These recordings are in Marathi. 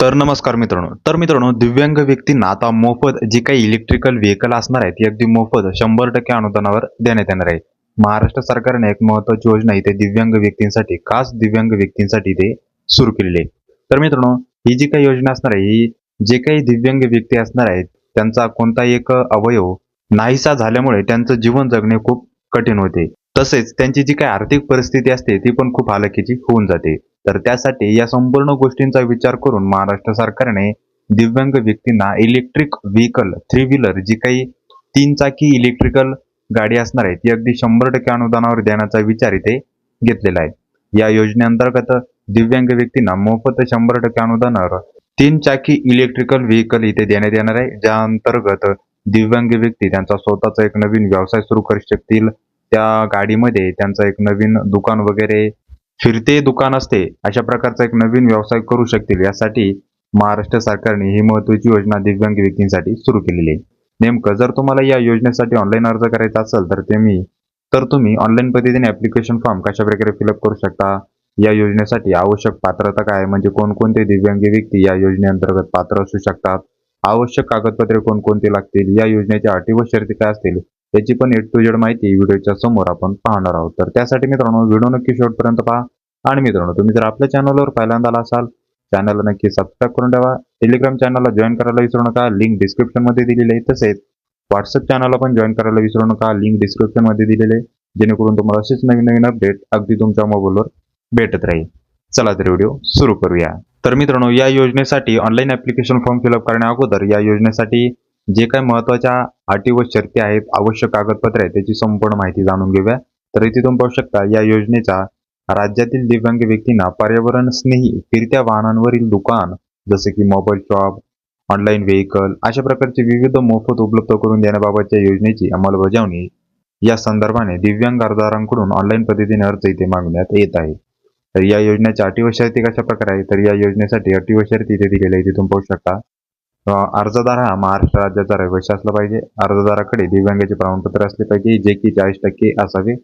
तर नमस्कार मित्रांनो. तर मित्रांनो दिव्यांग व्यक्तींना आता मोफत जी काही इलेक्ट्रिकल व्हेकल असणार आहेत ती अगदी मोफत शंभर टक्के अनुदानावर देण्यात येणार आहे महाराष्ट्र सरकारने एक महत्वाची योजना इथे दिव्यांग व्यक्तींसाठी खास दिव्यांग व्यक्तींसाठी ते सुरू केलेली आहे. तर मित्रांनो ही जी काही योजना असणार आहे ही जे काही दिव्यांग व्यक्ती असणार आहेत त्यांचा कोणताही एक अवयव नाहीसा झाल्यामुळे त्यांचं जीवन जगणे खूप कठीण होते. तसेच त्यांची जी काही आर्थिक परिस्थिती असते ती पण खूप हालकीची होऊन जाते. तर त्यासाठी या संपूर्ण गोष्टींचा विचार करून महाराष्ट्र सरकारने दिव्यांग व्यक्तींना इलेक्ट्रिक व्हेकल थ्री व्हीलर जी काही तीन चाकी इलेक्ट्रिकल गाडी असणार आहे ती अगदी शंभर टक्के अनुदानावर देण्याचा विचार इथे घेतलेला आहे. या योजनेअंतर्गत दिव्यांग व्यक्तींना मोफत शंभर टक्के अनुदानावर तीन चाकी इलेक्ट्रिकल व्हेकल इथे देण्यात येणार आहे. ज्या अंतर्गत दिव्यांग व्यक्ती त्यांचा स्वतःचा एक नवीन व्यवसाय सुरू करू शकतील. त्या गाडीमध्ये त्यांचा एक नवीन दुकान वगैरे फिरते दुकान असते अशा प्रकारचा एक नवीन व्यवसाय करू शकतील. यासाठी महाराष्ट्र सरकारने ही महत्वाची योजना दिव्यांग व्यक्तींसाठी सुरू केलेली आहे. नेमकं जर तुम्हाला या योजनेसाठी ऑनलाईन अर्ज करायचा असेल तर ते मी तर तुम्ही ऑनलाईन पद्धतीने ऍप्लिकेशन फॉर्म कशा प्रकारे फिलअप करू शकता? या योजनेसाठी आवश्यक पात्रता काय म्हणजे कोणकोणते दिव्यांग व्यक्ती या योजनेअंतर्गत पात्र असू शकतात? आवश्यक कागदपत्रे कोणकोणती लागतील? या योजनेच्या अटी व शर्ती काय असतील? याची पण एड टू जेड माहिती व्हिडिओच्या समोर आपण पाहणार आहोत. तर त्यासाठी मित्रांनो व्हिडिओ नक्की शेवटपर्यंत पहा. आणि मित्रांनो तुम्ही जर आपल्या चॅनलवर पहिल्यांदा आला असाल चॅनलला नक्की सबस्क्राईब करून ठेवा. टेलिग्राम चॅनलला जॉईन करायला विसरू नका. लिंक डिस्क्रिप्शनमध्ये दिलेली आहे. तसेच व्हॉट्सअप चॅनलला पण जॉईन करायला विसरू नका. लिंक डिस्क्रिप्शनमध्ये दिलेले आहे. जेणेकरून तुम्हाला असेच नवीन नवीन अपडेट अगदी तुमच्या मोबाईलवर भेटत राहील. चला तर व्हिडिओ सुरू करूया. तर मित्रांनो या योजनेसाठी ऑनलाईन ऍप्लिकेशन फॉर्म फिलअप करण्या अगोदर या योजनेसाठी जे काही महत्त्वाच्या अटी व शर्ती आहेत आवश्यक कागदपत्रे आहेत त्याची संपूर्ण माहिती जाणून घेऊया. तर इथे तुम्ही पाहू शकता या योजनेचा राज्यातील दिव्यांग व्यक्तींना पर्यावरण स्नेही फिरत्या वाहनांवरील दुकान जसे की मोबाईल शॉप ऑनलाईन व्हेकल अशा प्रकारचे विविध मोफत उपलब्ध करून देण्याबाबतच्या योजनेची अंमलबजावणी या संदर्भाने दिव्यांग अर्जदारांकडून ऑनलाईन पद्धतीने अर्ज इथे मागण्यात येत आहे. तर या योजनेच्या अटी व शर्ती कशा प्रकारे आहे तर या योजनेसाठी अटी व शर्ती इथे दिलेल्या आहे तिथून पाहू शकता अर्जदार हा महाराष्ट्र राज्याचा रहिवासी असला पाहिजे. अर्जदाराकडे दिव्यांगाचे प्रमाणपत्र असले पाहिजे जे की चाळीस टक्के असावे.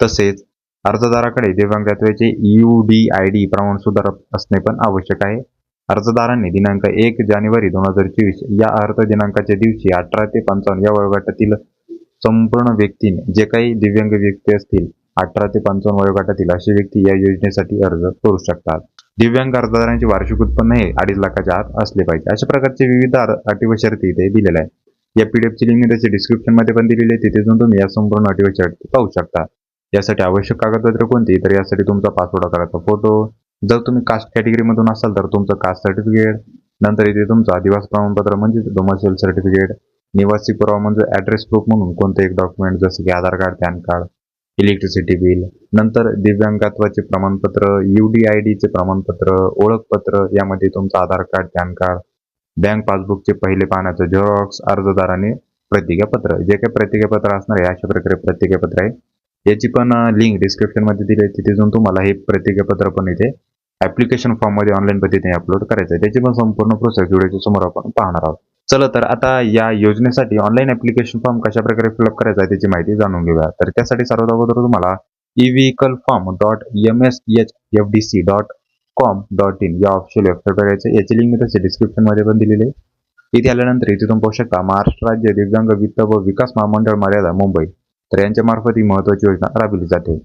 तसेच अर्जदाराकडे दिव्यांगत्वाचे यू डी आय डी प्रमाण सुधार असणे पण आवश्यक आहे. अर्जदारांनी दिनांक एक जानेवारी दोन हजार चोवीस या अर्ज दिनांकाच्या दिवशी अठरा ते पंचावन्न या वयोगटातील संपूर्ण व्यक्तीने जे काही दिव्यांग व्यक्ती असतील अठरा ते पंचावन्न वयोगटातील अशी व्यक्ती या योजनेसाठी अर्ज करू शकतात. दिव्यांग अर्जदारांचे वार्षिक उत्पन्न हे अडीच लाखाच्या आत असले पाहिजे. अशा प्रकारचे विविध अटी व शर्ती इथे दिलेल्या आहे या पीडीएफची लिंक मी त्याची डिस्क्रिप्शनमध्ये पण दिलेली आहे. तिथे जाऊन तुम्ही या संपूर्ण अटी व शर्ती पाहू शकता. यासाठी आवश्यक कागदपत्रे कोणती? तर यासाठी तुमचा पासपोर्ट आकाराचा फोटो जर तुम्ही कास्ट कॅटेगरीमधून असाल तर तुमचं कास्ट सर्टिफिकेट नंतर इथे तुमचं आदिवास प्रमाणपत्र म्हणजे डोमासियल सर्टिफिकेट निवासी पुरावा म्हणजे ऍड्रेस प्रूफ म्हणून कोणतं एक डॉक्युमेंट जसं की Aadhaar card PAN card electricity bill नंतर दिव्यांगत्वाचे प्रमाणपत्र यू डी आय डीचे प्रमाणपत्र ओळखपत्र यामध्ये तुमचं Aadhaar card PAN card bank पासबुकचे पहिले पानाचं झेरॉक्स अर्जदाराने प्रतिज्ञापत्र. जे काही प्रतिज्ञापत्र असणार आहे अशा प्रकारे प्रतिज्ञापत्र आहे. याची पण लिंक डिस्क्रिप्शनमध्ये दिली आहे. तिथे तुम्हाला हे प्रतिज्ञापत्र पण इथे ॲप्लिकेशन फॉर्ममध्ये ऑनलाईन पद्धतीने अपलोड करायचं आहे. त्याची पण संपूर्ण प्रोसेस व्हिडिओच्या समोर आपण पाहणार आहोत. चला तर आता या योजनेसाठी ऑनलाईन ऍप्लिकेशन फॉर्म कशा प्रकारे फिलअप करायचा आहे त्याची माहिती जाणून घेऊया. तर त्यासाठी सर्वात अगोदर तुम्हाला e vehicle form dot M S H F D C dot com dot in या ऑफिशियल वेबसाईट करायचं याची लिंक मी तसे डिस्क्रिप्शनमध्ये पण दिलेली आहे. इथे आल्यानंतर इथे तुम्ही पाहू शकता महाराष्ट्र राज्य दिव्यांग वित्त व विकास महामंडळ मर्यादा मुंबई. तर यांच्या मार्फत ही महत्वाची योजना राबविली जाते.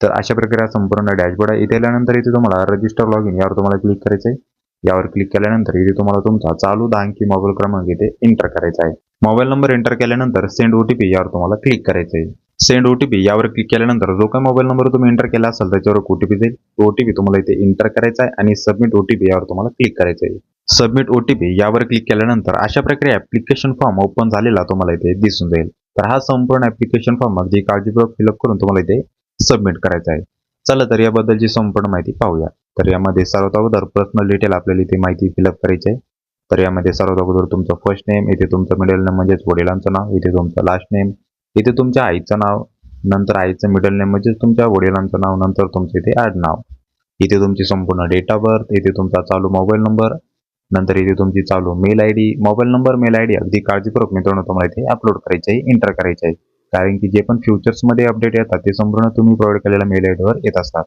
तर अशा प्रकारे संपूर्ण डॅशबोर्ड आहे. इथे आल्यानंतर इथे तुम्हाला रजिस्टर लॉग इन यावर तुम्हाला क्लिक करायचं आहे. यावर क्लिक केल्यानंतर इथे तुम्हाला तुमचा चालू दहा अंकी मोबाईल क्रमांक इथे एंटर करायचा आहे. मोबाईल नंबर एंटर केल्यानंतर सेंड ओटीपी यावर तुम्हाला क्लिक करायचं आहे. सेंड ओटीपी यावर क्लिक केल्यानंतर जो काही मोबाईल नंबर तुम्ही एंटर केला असाल त्याच्यावर ओटीपी जाईल. ओटीपी तुम्हाला इथे एंटर करायचा आहे आणि सबमिट ओटीपी यावर तुम्हाला क्लिक करायचं आहे. सबमिट ओटीपी यावर क्लिक केल्यानंतर अशा प्रकारे ऍप्लिकेशन फॉर्म ओपन झालेला तुम्हाला इथे दिसून जाईल. तर हा संपूर्ण ऍप्लिकेशन फॉर्म अगदी काळजीपूर्वक फिलअप करून तुम्हाला इथे सबमिट करायचा आहे. चला तर याबद्दलची संपूर्ण माहिती पाहूया. तर यामध्ये सर्वात अगोदर पर्सनल डिटेल आपल्याला इथे माहिती फिलअप करायची आहे. तर यामध्ये सर्वात अगोदर तुमचं फर्स्ट नेम इथे तुमचं मिडल नेम म्हणजेच वडिलांचं नाव इथे तुमचं लास्ट नेम इथे तुमच्या आईचं नाव नंतर आईचं मिडल नेम म्हणजेच तुमच्या वडिलांचं नाव नंतर तुमचं इथे आडनाव इथे तुमची संपूर्ण डेट ऑफ बर्थ इथे तुमचा चालू मोबाईल नंबर नंतर इथे तुमची चालू mail I D mobile number mail I D अगदी काळजीपूर्वक मित्रांनो तुम्हाला इथे अपलोड करायचे आहे एंटर करायचे आहे. कारण की जे पण फ्युचर्समध्ये अपडेट येतात ते संपूर्ण तुम्ही प्रोव्हाइड केलेल्या मेल आय डीवर येत असतात.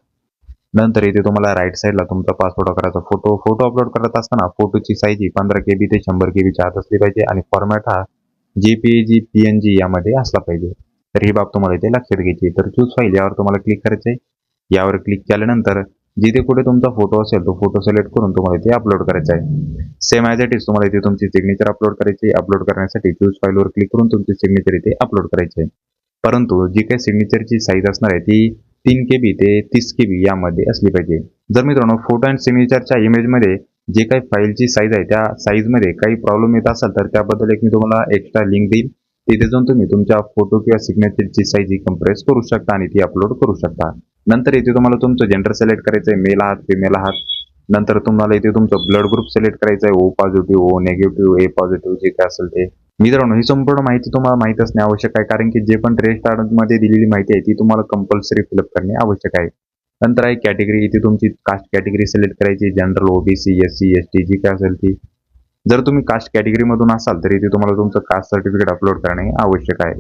नंतर इथे तुम्हाला राईट साईडला तुमचा पासपोर्ट करायचा फोटो फोटो अपलोड करत असताना फोटोची साईज ही पंधरा के बी ते शंभर के बीच्या आत असली पाहिजे आणि फॉर्मॅट हा G P G P N G यामध्ये असला पाहिजे. तर ही बाब तुम्हाला इथे लक्षात घ्यायची तर चूज फाईल यावर तुम्हाला क्लिक करायचं आहे. यावर क्लिक केल्यानंतर जिथे कुठे तुमचा फोटो असेल तो फोटो सिलेक्ट करून तुम्हाला इथे अपलोड करायचा आहे. सेम ॲज इट इज तुम्हाला इथे तुमची सिग्नेचर अपलोड करायची अपलोड करण्यासाठी चूज फाईलवर क्लिक करून तुमची सिग्नेचर इथे अपलोड करायची आहे. परंतु जी काही सिग्नेचरची साईज असणार आहे ती तीन के बी ते तीस के बी यामध्ये असली पाहिजे. जर मित्रांनो फोटो अँड सिग्नेचरच्या इमेजमध्ये जे काही फाईलची साईज आहे त्या साईजमध्ये काही प्रॉब्लेम येत असेल तर त्याबद्दल एक मी तुम्हाला एक्स्ट्रा लिंक देईल तिथे जाऊन तुम्ही तुमच्या फोटो किंवा सिग्नेचरची साईज ही कम्प्रेस करू शकता आणि ती अपलोड करू शकता. नंतर इथे तुम्हाला तुमचं जेंडर सिलेक्ट करायचं आहे मेल आहात फिमेल आहात. नंतर तुम्हाला इथे तुमचं ब्लड ग्रुप सिलेक्ट करायचं आहे O positive O negative A positive जे काय असेल ते. मित्रांनो ही संपूर्ण माहिती तुम्हाला माहीत असणे आवश्यक आहे कारण की जे पण रेजिस्टार्डमध्ये दिलेली माहिती आहे ती तुम्हाला कंपल्सरी फिलअप करणे आवश्यक आहे. नंतर आहे कॅटेगरी इथे तुमची कास्ट कॅटेगरी सिलेक्ट करायची general OBC S C S T जी काय असेल ती. जर तुम्ही कास्ट कॅटेगरीमधून असाल तर इथे तुम्हाला तुमचं कास्ट सर्टिफिकेट अपलोड करणे आवश्यक आहे.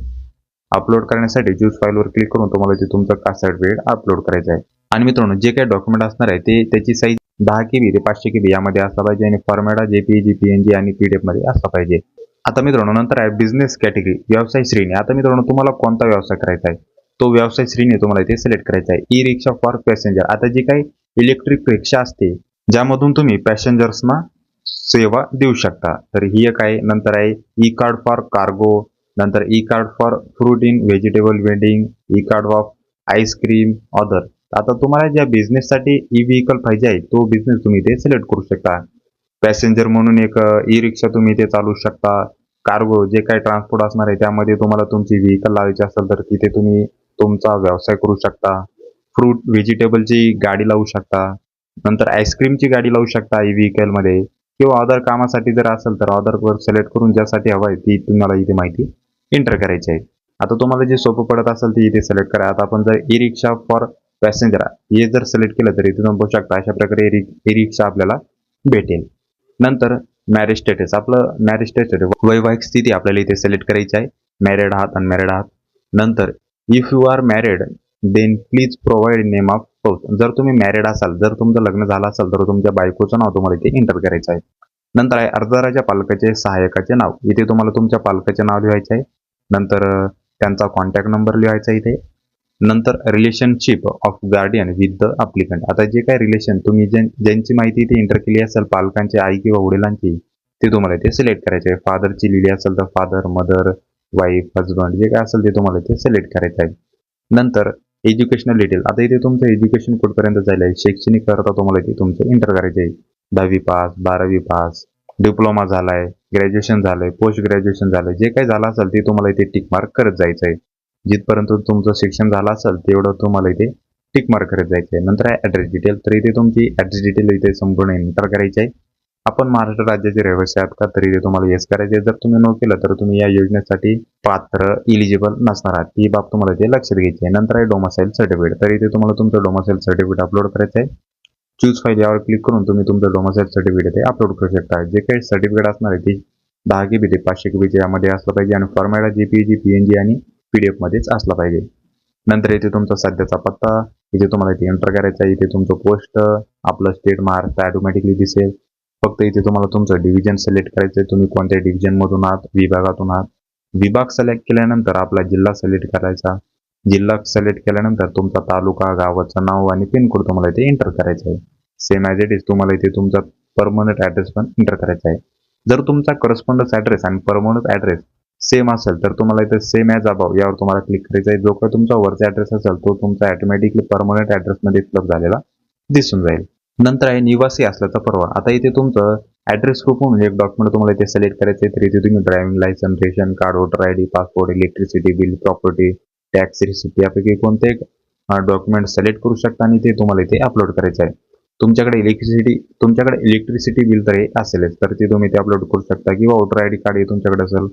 अपलोड करण्यासाठी चूज फाईलवर क्लिक करून तुम्हाला इथे तुमचं कास्ट सर्टिफिकेट अपलोड करायचं आहे. आणि मित्रांनो जे काही डॉक्युमेंट असणार आहे ते त्याची साईज दहा के बी ते पाचशे के बी यामध्ये असला पाहिजे आणि फॉर्मॅटा जे J P G P N G आणि पी डी मध्ये असला पाहिजे. आता मित्रांनो नंतर आहे बिझनेस कॅटेगरी व्यवसाय श्रेणी. आता मित्रांनो तुम्हाला कोणता व्यवसाय करायचा आहे? तो व्यवसाय श्रेणी तुम्हाला इथे सिलेक्ट करायचा आहे. ई रिक्षा फॉर पॅसेंजर आता जी काही इलेक्ट्रिक रिक्षा असते ज्यामधून तुम्ही पॅसेंजर्सना सेवा देऊ शकता. तर ही एक आहे नंतर आहे ई कार्ड फॉर कार्गो नंतर e cart for fruit and vegetable vending e cart of ice cream other आता तुम्हाला ज्या बिझनेससाठी ई व्हेकल पाहिजे आहे तो बिझनेस तुम्ही इथे सिलेक्ट करू शकता. पॅसेंजर म्हणून एक ई रिक्षा तुम्ही इथे चालू शकता. कार्गो जे काही ट्रान्सपोर्ट असणार आहे त्यामध्ये तुम्हाला तुमची व्हेकल लावायची असेल तर तिथे तुम्ही तुमचा व्यवसाय करू शकता. फ्रूट व्हेजिटेबलची गाडी लावू शकता. नंतर आईस्क्रीमची गाडी लावू शकता ई व्हेकलमध्ये किंवा ऑदर कामासाठी जर असेल तर ऑदरवर सिलेक्ट करून ज्यासाठी हवं आहे ती तुम्हाला इथे माहिती एंटर करायची आहे. आता तुम्हाला जे सोपं पडत असेल ते इथे सिलेक्ट करा. आता आपण जर ई रिक्षा फॉर पॅसेंजर हे जर सिलेक्ट केलं तर इथे तुम्ही बघू शकता अशा प्रकारे ई रिक्षा आपल्याला भेटेल. नंतर मॅरेज स्टेटस आपलं मॅरेज स्टेटस वैवाहिक स्थिती आपल्याला इथे सिलेक्ट करायची आहे. मॅरिड आहात अनमॅरिड आहात. नंतर if you are married then please provide name of spouse जर तुम्ही मॅरिड असाल जर तुमचं लग्न झालं असाल तर तुमच्या बायकोचं नाव तुम्हाला इथे एंटर करायचं आहे. नंतर आहे अर्जदाराच्या पालकाचे सहाय्यकाचे नाव. इथे तुम्हाला तुमच्या पालकाचे नाव लिहायचे आहे. नंतर त्यांचा कॉन्टॅक्ट नंबर लिहायचा आहे इथे. नंतर relationship of guardian with the applicant आता जे काही रिलेशन तुम्ही ज्यां ज्यांची माहिती इथे एंटर केली असेल पालकांची आई किंवा वडिलांची ते तुम्हाला इथे सिलेक्ट करायचे आहे. फादरची लिहिली असेल तर फादर मदर वाईफ हजबंड जे काय असेल ते तुम्हाला इथे सिलेक्ट करायचं आहे. नंतर एज्युकेशनल डिटेल आता इथे तुमचं एज्युकेशन कुठपर्यंत झालं आहे? शैक्षणिक करता तुम्हाला इथे तुमचं एंटर करायचं आहे. दहावी पास बारावी पास डिप्लोमा झालाय ग्रॅज्युएशन झालंय पोस्ट ग्रॅज्युएशन झालंय. जे काही झालं असेल ते तुम्हाला इथे टिक मार्क करत जायचं आहे. जिथपर्यंत तुमचं शिक्षण झालं असेल तेवढं तुम्हाला इथे टिक मार्क करत जायचं आहे नंतर आहे ॲड्रेस डिटेल तर इथे तुमची ॲड्रेस डिटेल इथे संपूर्ण एंटर करायची आहे. आपण महाराष्ट्र राज्याचे रहिवासी आहात का? तरी इथे तुम्हाला येस करायचे आहे. जर तुम्ही नो केलं तर तुम्ही या योजनेसाठी पात्र इलिजिबल नसणार आहात. ही बाब तुम्हाला इथे लक्षात घ्यायची आहे. नंतर आहे डोमासाईल सर्टिफिकेट तर इथे तुम्हाला तुमचं डोमासाईल सर्टिफिकेट अपलोड करायचं आहे. चूज फाईल यावर क्लिक करून तुम्ही तुमचं डोमासाईल सर्टिफिकेट इथे अपलोड करू शकता. जे काही सर्टिफिकेट असणार आहे ती दहा के बी ते पाचशे के बीचे यामध्ये असलं पाहिजे. आणि format G P G P N G आणि पी डी एफमध्येच असला पाहिजे. नंतर इथे तुमचा सध्याचा पत्ता इथे तुम्हाला इथे एंटर करायचा आहे इथे तुमचं पोस्ट आपलं स्टेट महाराष्ट्र ऑटोमॅटिकली दिसेल. फक्त इथे तुम्हाला तुमचं डिव्हिजन सिलेक्ट करायचं आहे. तुम्ही कोणत्या डिव्हिजनमधून आहात विभागातून आहात. विभाग सिलेक्ट केल्यानंतर आपला जिल्हा सिलेक्ट करायचा. जिल्हा सिलेक्ट केल्यानंतर तुमचा तालुका गावाचं नाव आणि पिनकोड तुम्हाला इथे एंटर करायचं आहे. सेम ॲज इट इज तुम्हाला इथे तुमचा परमनंट ॲड्रेस पण एंटर करायचा आहे. जर तुमचा करस्पॉन्डन्स ॲड्रेस आणि परमनंट ॲड्रेस सेम असेल तर तुम्हाला इथे सेम ॲज अबाव यावर तुम्हाला क्लिक करायचं आहे. जो काही तुमचा वरचा ॲड्रेस असेल तो तुमचा ऑटोमॅटिकली परमनंट ॲड्रेसमध्ये उपलब्ध झालेला दिसून जाईल. नंतर आहे निवासी असल्याचा परवा. आता इथे तुमचं ॲड्रेस प्रूफ म्हणून एक डॉक्युमेंट तुम्हाला इथे सिलेक्ट करायचं आहे. तर इथे तुम्ही driving licence ration card voter I D passport electricity bill property tax receipt यापैकी कोणते एक डॉक्युमेंट सिलेक्ट करू शकता आणि ते तुम्हाला इथे अपलोड करायचं आहे. तुमच्याकडे इलेक्ट्रिसिटी तुमच्याकडे इलेक्ट्रिसिटी बिल तर हे असेलच. तर ते तुम्ही ते अपलोड करू शकता. किंवा वोटर आय डी कार्ड हे तुमच्याकडे असेल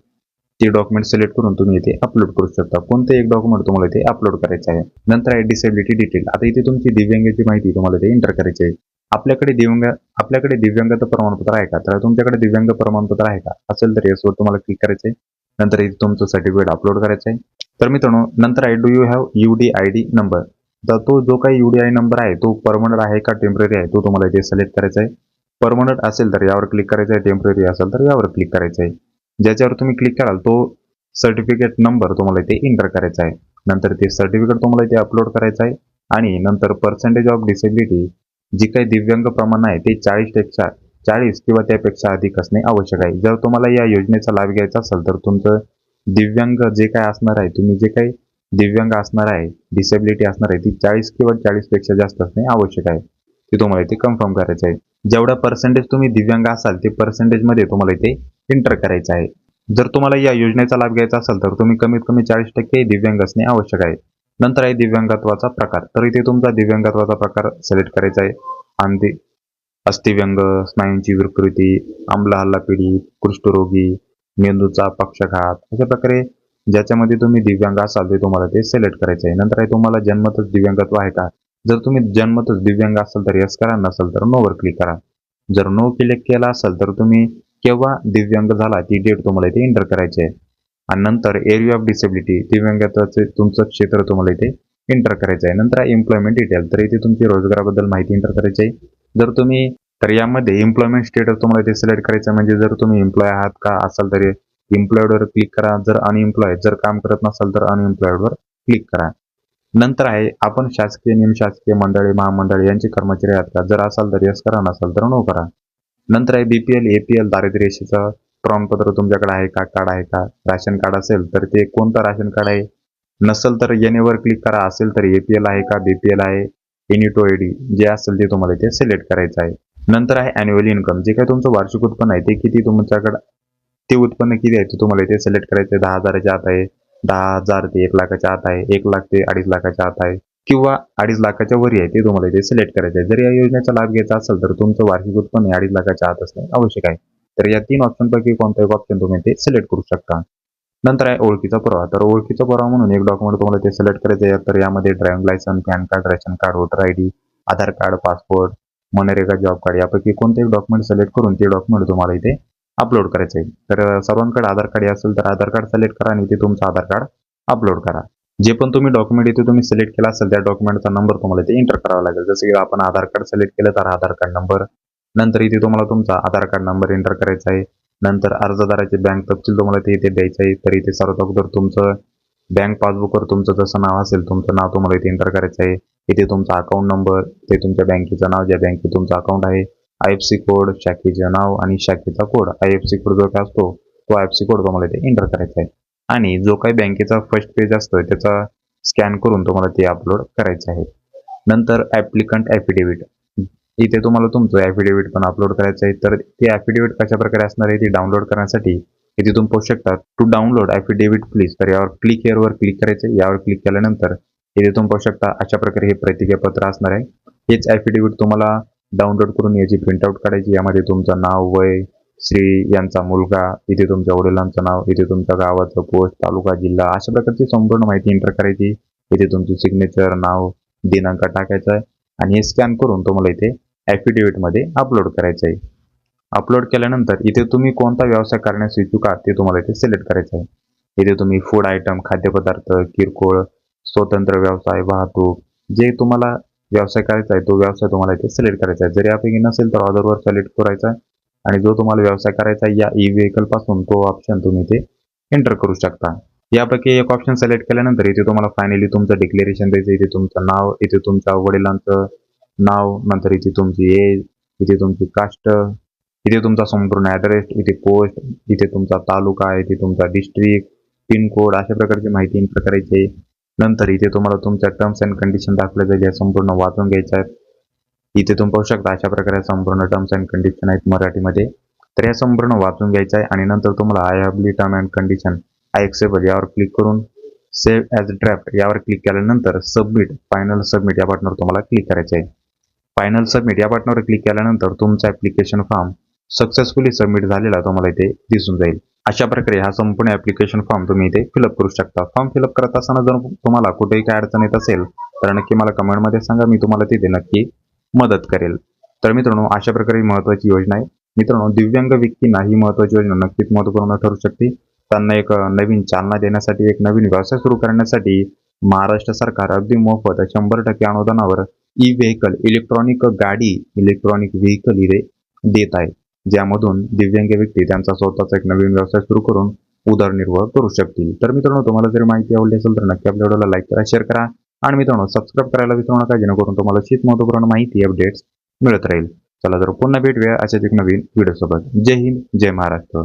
ते डॉक्युमेंट सिलेक्ट करून तुम्ही इथे अपलोड करू शकता. कोणते एक डॉक्युमेंट तुम्हाला इथे अपलोड करायचं आहे? नंतर आहे डिसेबिलिटी डिटेल आता इथे तुमची दिव्यांगाची माहिती तुम्हाला इथे एंटर करायची आहे. आपल्याकडे दिव्यांग आपल्याकडे दिव्यांगाचं प्रमाणपत्र आहे का? तर तुमच्याकडे दिव्यांग प्रमाणपत्र आहे का? असेल तर यासवर तुम्हाला क्लिक करायचं आहे. नंतर इथे तुमचं सर्टिफिकेट अपलोड करायचं आहे. तर मित्रांनो नंतर आहे do you have U D I D number तर तो जो काही यू डी आय नंबर आहे तो परमनंट आहे का टेंपररी आहे तो तुम्हाला इथे सिलेक्ट करायचा आहे. परमनंट असेल तर यावर क्लिक करायचं आहे. टेंपररी असेल तर यावर क्लिक करायचं आहे. ज्याच्यावर तुम्ही क्लिक कराल तो सर्टिफिकेट नंबर तुम्हाला इथे इंटर करायचा आहे. नंतर ते सर्टिफिकेट तुम्हाला इथे अपलोड करायचं आहे. आणि नंतर पर्सेंटेज ऑफ डिसेबिलिटी जी काही दिव्यांग प्रमाण आहे ते चाळीसपेक्षा चाळीस किंवा त्यापेक्षा अधिक असणे आवश्यक आहे. जर तुम्हाला या योजनेचा लाभ घ्यायचा असेल तर तुमचं दिव्यांग जे काय असणार आहे तुम्ही जे काही दिव्यांग असणार आहे डिसेबिलिटी असणार आहे ती चाळीस किंवा चाळीसपेक्षा जास्त असणे आवश्यक आहे. ते तुम्हाला इथे कन्फर्म करायचं आहे. जेवढा पर्सेंटेज तुम्ही दिव्यांग असाल ते पर्सेंटेजमध्ये तुम्हाला इथे एंटर करायचं आहे. जर तुम्हाला या योजनेचा लाभ घ्यायचा असेल तर तुम्ही कमीत कमी चाळीस टक्के दिव्यांग असणे आवश्यक आहे. नंतर आहे दिव्यांगत्वाचा प्रकार. तर इथे तुमचा दिव्यांगत्वाचा प्रकार सिलेक्ट करायचा आहे. आणि ते अस्थिव्यंग स्नायूंची विकृती आम्ल हल्ला पीडित कुष्ठरोगी मेंदूचा पक्षघात अशा प्रकारे ज्याच्यामध्ये तुम्ही दिव्यांग असाल ते तुम्हाला ते सिलेक्ट करायचे आहे. नंतर आहे तुम्हाला जन्मतच दिव्यांगत्व आहे का? जर तुम्ही जन्मतच दिव्यांग असाल तर यस करा नसेल तर नोवर क्लिक करा. जर नो क्लिक केला असेल तर तुम्ही केव्हा दिव्यांग झाला ती डेट तुम्हाला इथे एंटर करायची आहे. आणि नंतर एरिया ऑफ डिसेबिलिटी दिव्यांगत्वाचे तुमचं क्षेत्र तुम्हाला इथे एंटर करायचं आहे. नंतर एम्प्लॉयमेंट डिटेल तर इथे तुमची रोजगाराबद्दल माहिती एंटर करायची आहे. जर तुम्ही तर यामध्ये एम्प्लॉयमेंट स्टेटस तुम्हाला इथे सिलेक्ट करायचं म्हणजे जर तुम्ही एम्प्लॉय आहात का असाल तर एम्प्लॉयडवर क्लिक करा. जर अनएम्प्लॉय जर काम करत नसाल तर अनएम्प्लॉयडवर क्लिक करा. नंतर आहे आपण शासकीय निमशासकीय मंडळे महामंडळे यांचे कर्मचारी आहात का? जर असाल तर यस करा नसाल तर नो करा. नंतर आहे B P L A P L दारिद्र्य रेषेचं प्रमाणपत्र तुमच्याकडे आहे का? कार्ड आहे का? राशन कार्ड असेल तर ते कोणतं राशन कार्ड आहे? नसेल तर येणेवर क्लिक करा. असेल तर ए पी एल आहे का? बी पी एल आहे. एनिटो डी जे असेल ते तुम्हाला इथे सिलेक्ट करायचं आहे. नंतर आहे अॅन्युअल इन्कम जे काही तुमचं वार्षिक उत्पन्न आहे ते किती तुमच्याकडं ते उत्पन्न किती आहे ते तुम्हाला इथे सिलेक्ट करायचं आहे. दहा हजाराच्या आत आहे. दहा हजार ते एक लाखाच्या आत आहे. एक लाख ते अडीच लाखाच्या आत आहे. किंवा अडीच लाखाच्या वरी आहे ते तुम्हाला इथे सिलेक्ट करायचं आहे. जर या योजनेचा लाभ घ्यायचा असेल तर तुमचं वार्षिक उत्पन्न हे अडीच लाखाच्या आत असणे आवश्यक आहे. तर या तीन ऑप्शनपैकी कोणता एक ऑप्शन तुम्ही ते सिलेक्ट करू शकता. नंतर आहे ओळखीचा पुरावा. तर ओळखीचा पुरावा म्हणून एक डॉक्युमेंट तुम्हाला ते सिलेक्ट करायचं आहे. तर यामध्ये driving licence PAN card ration card voter I D Aadhaar card passport MNREGA job card यापैकी कोणतेही डॉक्युमेंट सिलेक्ट करून ते डॉक्युमेंट तुम्हाला इथे अपलोड करायचं आहे. तर सर्वांकडे आधार कार्ड असेल तर आधार कार्ड सिलेक्ट करा आणि इथे तुमचं आधार कार्ड अपलोड करा. जे पण तुम्ही डॉक्युमेंट इथे तुम्ही सिलेक्ट केला असेल त्या डॉक्युमेंटचा नंबर तुम्हाला इथे एंटर करावा लागेल. जसं की आपण आधार कार्ड सिलेक्ट केलं तर आधार कार्ड नंबर नंतर इथे तुम्हाला तुमचा आधार कार्ड नंबर एंटर करायचा आहे. नंतर अर्जदाराचे बँक तपशील तुम्हाला ते इथे द्यायचं आहे. तर इथे सर्वात अगोदर तुमचं बँक पासबुकवर तुमचं जसं नाव असेल तुमचं नाव तुम्हाला इथे एंटर करायचं आहे. इथे तुमचा अकाउंट नंबर ते तुमच्या बँकेचं नाव ज्या बँकेत तुमचं अकाउंट आहे आय एफ सी कोड शाखेचं नाव आणि शाखेचा code I F C code जो काय असतो तो आय एफ सी कोड तुम्हाला इथे एंटर करायचा आहे. आणि जो काही बँकेचा फर्स्ट पेज असतो त्याचा स्कॅन करून तुम्हाला ते अपलोड करायचं आहे. नंतर ॲप्लिकंट ॲफिडेविट इथे तुम्हाला तुमचं ॲफिडेविट पण अपलोड करायचं आहे. तर ते ॲफिडेविट कशा प्रकारे असणार आहे ते डाउनलोड करण्यासाठी इथे तुम्ही पाहू शकता टू डाउनलोड ॲफिडेविट प्लीज तर यावर क्लिक वर क्लिक करायचं आहे. यावर क्लिक केल्यानंतर इथे तुम्ही पाहू शकता. अशा प्रकारे हे प्रतिज्ञापत्र असणार आहे. हेच ॲफिडेविट तुम्हाला डाउनलोड करून याची प्रिंटआउट काढायची यामध्ये तुमचं नाव वय श्री यांचा मुलगा इथे तुमच्या वडिलांचं नाव इथे तुमच्या गावाचं पोस्ट तालुका जिल्हा अशा प्रकारची संपूर्ण माहिती एंटर करायची इथे तुमची सिग्नेचर नाव दिनांक टाकायचा आहे. आणि हे स्कॅन करून तुम्हाला इथे ॲफिडेविटमध्ये अपलोड करायचं आहे. अपलोड केल्यानंतर इथे तुम्ही कोणता व्यवसाय करण्यास इच्छुक आहात ते तुम्हाला इथे सिलेक्ट करायचं आहे. इथे तुम्ही फूड आयटम खाद्यपदार्थ किरकोळ स्वतंत्र व्यवसाय वाहतूक जे तुम्हाला व्यवसाय करायचा आहे तो व्यवसाय तुम्हाला इथे सिलेक्ट करायचा आहे. जर यापैकी नसेल तर ऑर्डरवर सिलेक्ट करायचा आहे. आणि जो तुम्हाला व्यवसाय करायचा आहे या ई व्हेकलपासून तो ऑप्शन तुम्ही इथे एंटर करू शकता. यापैकी एक ऑप्शन सिलेक्ट केल्यानंतर इथे तुम्हाला फायनली तुमचं डिक्लेरेशन द्यायचं इथे तुमचं नाव इथे तुमच्या वडिलांचं नाव नंतर इथे तुमची एज इथे तुमची कास्ट इथे तुमचा संपूर्ण ॲड्रेस इथे पोस्ट इथे तुमचा तालुका इथे तुमचा डिस्ट्रिक्ट पिनकोड अशा प्रकारची माहिती एंटर करायची आहे. नंतर इथे तुम्हाला तुमच्या टर्म्स अँड कंडिशन दाखवल्या जाईल. या संपूर्ण वाचून घ्यायच्या आहेत. इथे तुम्ही पाहू शकता अशा प्रकारे संपूर्ण टर्म्स अँड कंडिशन आहेत मराठीमध्ये. तर या संपूर्ण वाचून घ्यायचं आहे आणि नंतर तुम्हाला I हॅबली term and condition I acceptable यावर क्लिक करून सेव्ह ॲज ड्राफ्ट यावर क्लिक केल्यानंतर सबमिट फायनल सबमिट या बटनावर तुम्हाला क्लिक करायचं आहे. फायनल सबमिट या बटनावर क्लिक केल्यानंतर तुमचा ॲप्लिकेशन फॉर्म सक्सेसफुली सबमिट झालेला तुम्हाला इथे दिसून जाईल. अशा प्रकारे हा संपूर्ण ॲप्लिकेशन फॉर्म तुम्ही इथे फिलअप करू शकता. फॉर्म फिलअप करत असताना जर तुम्हाला कुठेही काय अडचण येत असेल तर नक्की मला कमेंटमध्ये सांगा. मी तुम्हाला तिथे नक्की मदत करेल. तर मित्रांनो अशा प्रकारे महत्त्वाची योजना आहे. मित्रांनो दिव्यांग व्यक्तींना ही महत्त्वाची योजना नक्कीच महत्त्वपूर्ण ठरू शकते. त्यांना एक नवीन चालना देण्यासाठी एक नवीन व्यवसाय सुरू करण्यासाठी महाराष्ट्र सरकार अगदी मोफत शंभर टक्के अनुदानावर ई व्हेकल इलेक्ट्रॉनिक गाडी इलेक्ट्रॉनिक व्हेकल इथे देत आहे. ज्यामधून दिव्यांग व्यक्ती त्यांचा स्वतःचा एक नवीन व्यवसाय सुरू करून उदरनिर्वाह करू शकतील. तर मित्रांनो तुम्हाला जर माहिती आवडली असेल तर नक्की आपल्या व्हिडिओला लाईक करा शेअर करा. आणि मित्रांनो सबस्क्राईब करायला विसरू नका जेणेकरून तुम्हाला शीत महत्त्वपूर्ण माहिती अपडेट्स मिळत राहील. चला तर पुन्हा भेटूया अशाच एक नवीन व्हिडिओसोबत जय हिंद जय महाराष्ट्र.